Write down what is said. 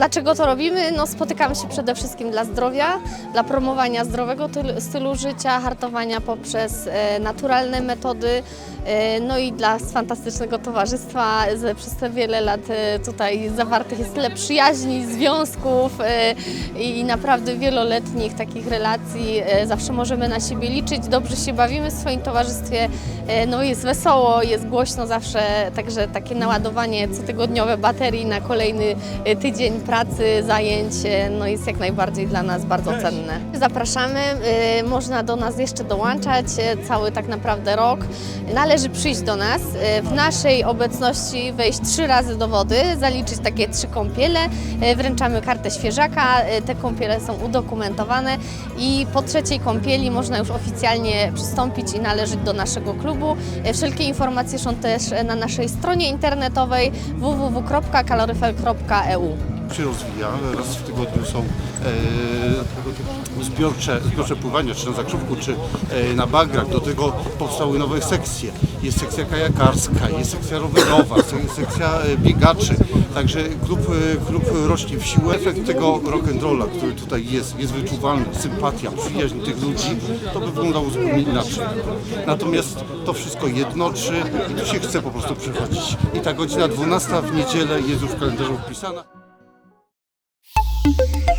Dlaczego to robimy? No, spotykamy się przede wszystkim dla zdrowia, dla promowania zdrowego tyl- stylu życia, hartowania poprzez e, naturalne metody, e, no i dla fantastycznego towarzystwa. Przez te wiele lat e, tutaj zawartych jest tyle przyjaźni, związków i naprawdę wieloletnich takich relacji. Zawsze możemy na siebie liczyć, dobrze się bawimy w swoim towarzystwie, no jest wesoło, jest głośno zawsze, także takie naładowanie cotygodniowe baterii na kolejny tydzień pracy, zajęć, e, no jest jak najbardziej dla nas bardzo cenne. Zapraszamy, e, można do nas jeszcze dołączać e, cały tak naprawdę rok. Należy przyjść do nas, w naszej obecności wejść trzy razy do wody, zaliczyć takie trzy kąpiele, wręczamy kartę świeżaka, te kąpiele są udokumentowane i po trzeciej kąpieli można już oficjalnie przystąpić i należeć do naszego klubu. Wszelkie informacje są też na naszej stronie internetowej www.kaloryfer.eu. się rozwija. Raz w tygodniu są e, zbiorcze, zbiorcze pływania, czy na zakrzówku, czy e, na bagrach. Do tego powstały nowe sekcje. Jest sekcja kajakarska, jest sekcja rowerowa, se- sekcja e, biegaczy. Także klub, e, klub rośnie w siłę. Efekt tego rock'n'rolla, który tutaj jest, jest wyczuwalny, sympatia, przyjaźń tych ludzi, to by wyglądało zupełnie inaczej. Natomiast to wszystko jednoczy i tu się chce po prostu przychodzić. I ta godzina 12 w niedzielę jest już w kalendarzu wpisana. Thank you.